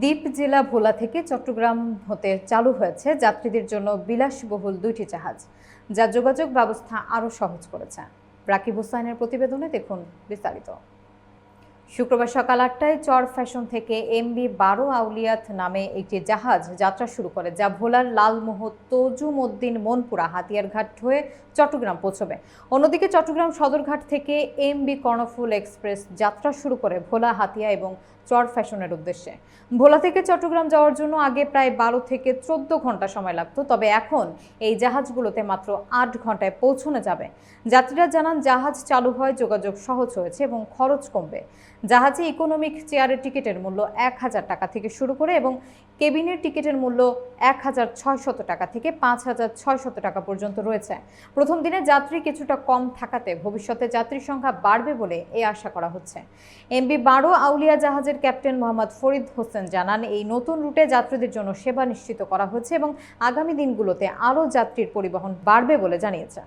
দ্বীপ জেলা ভোলা থেকে চট্টগ্রাম হতে চালু হয়েছে যাত্রীদের জন্য বিলাসবহুল দুইটি জাহাজ, যা যোগাযোগ ব্যবস্থা আরও সহজ করেছে। রাকিব হোসাইনের প্রতিবেদনে দেখুন বিস্তারিত। শুক্রবার সকাল আটটায় চর ফ্যাশন থেকে এমবি বারো আউলিয়াত নামে একটি জাহাজ যাত্রা শুরু করে, যা ভোলার লালমোহ তজুমউদ্দিন মনপুরা হাতিয়ারঘাট হয়ে চট্টগ্রাম পৌঁছবে। অন্যদিকে চট্টগ্রাম সদরঘাট থেকে এমবি কর্ণফুল এক্সপ্রেস যাত্রা শুরু করে ভোলা, হাতিয়া এবং চর ফ্যাশনের উদ্দেশ্যে। ভোলা থেকে চট্টগ্রাম যাওয়ার জন্য আগে প্রায় বারো থেকে চোদ্দ ঘণ্টা সময় লাগতো, তবে এখন এই জাহাজগুলোতে মাত্র আট ঘন্টায় পৌঁছানো যাবে। যাত্রীরা জানান, জাহাজ চালু হয়, যোগাযোগ সহজ হয়েছে এবং খরচ কমবে। জাহাজে ইকোনমিক চেয়ারের টিকিটের মূল্য এক হাজার টাকা থেকে শুরু করে এবং কেবিনের টিকিটের মূল্য এক হাজার ছয়শত টাকা থেকে পাঁচ হাজার ছয়শত টাকা পর্যন্ত রয়েছে। প্রথম দিনে যাত্রী কিছুটা কম থাকাতে ভবিষ্যতে যাত্রীর সংখ্যা বাড়বে বলে এ আশা করা হচ্ছে। এমবি বারো আউলিয়া জাহাজের ক্যাপ্টেন মোহাম্মদ ফরিদ হোসেন জানান, এই নতুন রুটে যাত্রীদের জন্য সেবা নিশ্চিত করা হচ্ছে এবং আগামী দিনগুলোতে আরও যাত্রীর পরিবহন বাড়বে বলে জানিয়েছেন।